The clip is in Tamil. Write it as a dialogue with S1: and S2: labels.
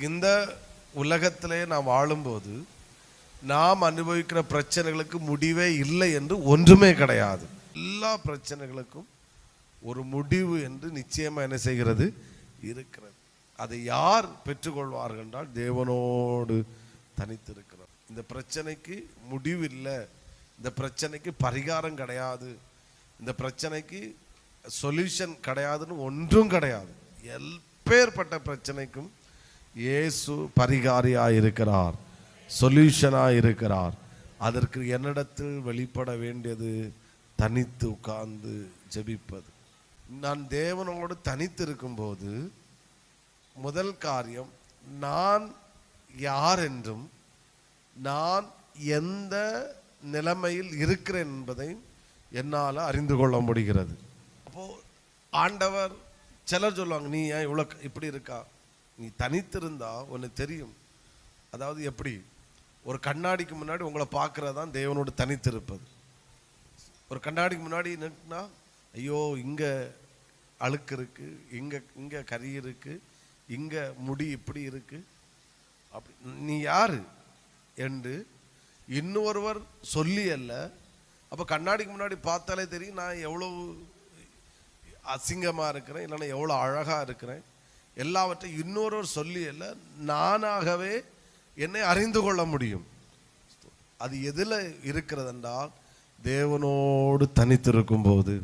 S1: இந்த உலகத்திலே நாம் வாழும்போது நாம் அனுபவிக்கிற பிரச்சனைகளுக்கு முடிவே இல்லை என்று ஒன்றுமே கிடையாது. எல்லா பிரச்சனைகளுக்கும் ஒரு முடிவு என்று நிச்சயமாக என்ன செய்கிறது? இருக்கிறது. அதை யார் பெற்றுக்கொள்வார்கள் என்றால் தேவனோடு தனித்திருக்கிறோம். இந்த பிரச்சனைக்கு முடிவு இல்லை. இந்த பிரச்சனைக்கு பரிகாரம் கிடையாது. இந்த பிரச்சனைக்கு சொல்யூஷன் கிடையாதுன்னு ஒன்றும் கிடையாது. எப்பேற்பட்ட பிரச்சனைக்கும் இயேசு பரிகாரியாக இருக்கிறார் சொல்யூஷனாக இருக்கிறார் அதற்கு என்னிடத்தில் வெளிப்பட வேண்டியது தனித்து உட்கார்ந்து ஜெபிப்பது. நான் தேவனோடு தனித்து இருக்கும்போது முதல் காரியம் நான் யார் என்றும் நான் எந்த நிலைமையில் இருக்கிறேன் என்பதை என்னால் அறிந்து கொள்ள முடிகிறது. அப்போ ஆண்டவர் சிலர் சொல்லுவாங்க நீ ஏன் இவ்வளோ இப்படி இருக்கா? நீ தனித்திருந்தா உனக்கு தெரியும். அதாவது எப்படி? ஒரு கண்ணாடிக்கு முன்னாடி உங்களை பார்க்கறது தான் தேவனோடு தனித்திருப்பது. ஒரு கண்ணாடிக்கு முன்னாடி நின்னா ஐயோ இங்கே அழுக்கு இருக்கு இங்கே இங்கே கறி இருக்கு இங்கே முடி இப்படி இருக்கு. அப்படி நீ யார்? என்று இன்னொருவர் சொல்லி அல்ல. அப்போ கண்ணாடிக்கு முன்னாடி பார்த்தாலே தெரியும் நான் எவ்வளோ அசிங்கமாக இருக்கிறேன் இல்லைன்னா எவ்வளோ அழகாக இருக்கிறேன். எல்லாவற்றையும் இன்னொருவர் சொல்லி அல்ல நானாகவே என்னை அறிந்து கொள்ள முடியும். அது எதில் இருக்கிறது என்றால் தேவனோடு தனித்திருக்கும் போது.